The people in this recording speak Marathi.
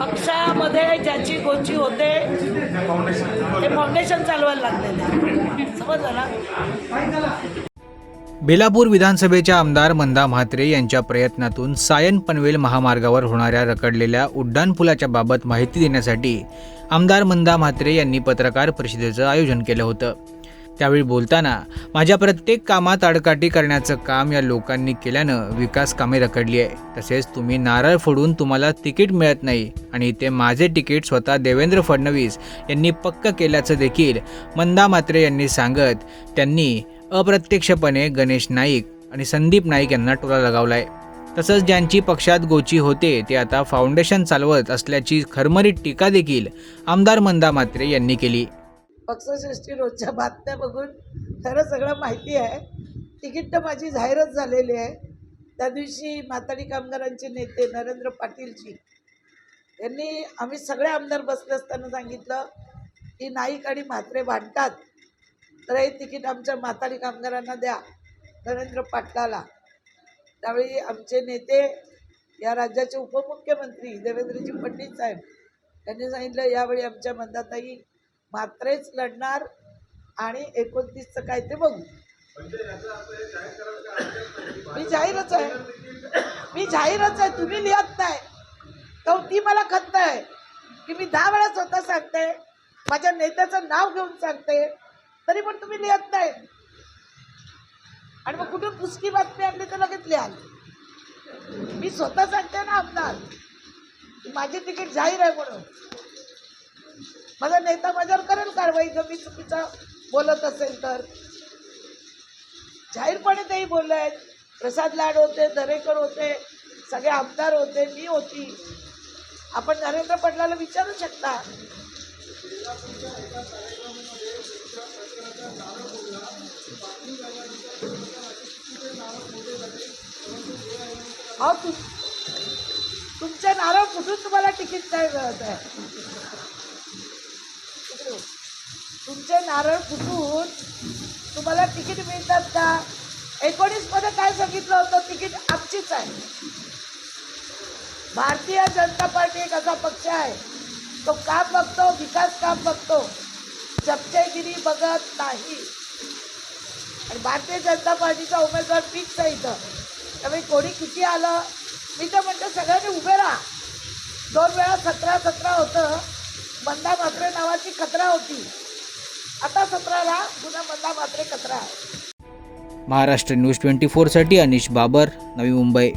पक्षामध्ये ज्याची गोची होते ते फाउंडेशन चालवायला लागलेलं समजलं ना? बेलापूर विधानसभेच्या आमदार मंदा म्हात्रे यांच्या प्रयत्नातून सायन पनवेल महामार्गावर होणाऱ्या रखडलेल्या उड्डाणपुलाच्या बाबत माहिती देण्यासाठी आमदार मंदा म्हात्रे यांनी पत्रकार परिषदेचं आयोजन केलं होतं. त्यावेळी बोलताना माझ्या प्रत्येक कामात आडकाठी करण्याचं काम या लोकांनी केल्यानं विकास कामे रखडली आहे. तसेच तुम्ही नारळ फोडून तुम्हाला तिकीट मिळत नाही आणि ते माझे तिकीट स्वतः देवेंद्र फडणवीस यांनी पक्क केल्याचं देखील मंदा मात्रे यांनी सांगत त्यांनी अप्रत्यक्षपणे गणेश नाईक आणि संदीप नाईक यांना टोला लगावला आहे तसंच ज्यांची पक्षात गोची होते ते आता फाउंडेशन चालवत असल्याची खरमरीत टीका देखील आमदार मंदा मात्रे यांनी केली. पक्षश्रेष्ठी रोजच्या बातम्या बघून खरं सगळं माहिती आहे. तिकीट तर माझी जाहीरच झालेली आहे. त्या दिवशी माताडी कामगारांचे नेते नरेंद्र पाटीलजी यांनी आम्ही सगळे आमदार बसले असताना सांगितलं की नाईक आणि म्हात्रे भांडतात तर हे तिकीट आमच्या माताडी कामगारांना द्या नरेंद्र पाटलाला. त्यावेळी आमचे नेते या राज्याचे उपमुख्यमंत्री देवेंद्रजी फडणवीस साहेब त्यांनी सांगितलं यावेळी आमच्या मंदाताई मात्रेच लढणार आणि एकोणतीसचं काय ते बघू. मी जाहीरच आहे. मी जाहीरच आहे. तुम्ही लिहत नाही. तर ती मला खंत आहे. की मी दहा वेळा स्वतः सांगते. माझ्या नेत्याचं नाव घेऊन सांगते. तरी पण तुम्ही लिहत नाही. आणि मग कुठून पुसकी बातमी आणली तर लगेच लिहाल. मी स्वतः सांगते ना आमदार माझी तिकीट जाहीर आहे म्हणून. माझा नेता माझ्यावर करेल कारवाई जर मी चुकीचा बोलत असेल तर. जाहीरपणे तेही बोलले आहेत. प्रसाद लाड होते दरेकर होते सगळे आमदार होते मी होती. आपण नरेंद्र पटलाला विचारू शकता. अहो तुमचे नारळ कुठून तुम्हाला तिकीट काय मिळत आहे? तुमचे नारळ फुटून तुम्हाला तिकीट मिळतात का? एकोणीसमध्ये काय सांगितलं होतं? तिकीट आमचीच आहे. भारतीय जनता पार्टी एक असा पक्ष आहे. तो काम बघतो? विकास काम बघतो? चपचेगिरी बघत नाही. आणि भारतीय जनता पार्टीचा उमेदवार फिक्स आहे इथं. त्यामुळे कोणी किती आलं? मी तर म्हणते सगळ्यांनी उभे राहा. दोन वेळा सतरा सतरा होतं. मंदा म्हात्रे नावाची खतरा होती. आता सतराला जुना मधला मात्र कचरा आहे. महाराष्ट्र न्यूज ट्वेंटी फोरसाठी अनिश बाबर नवी मुंबई.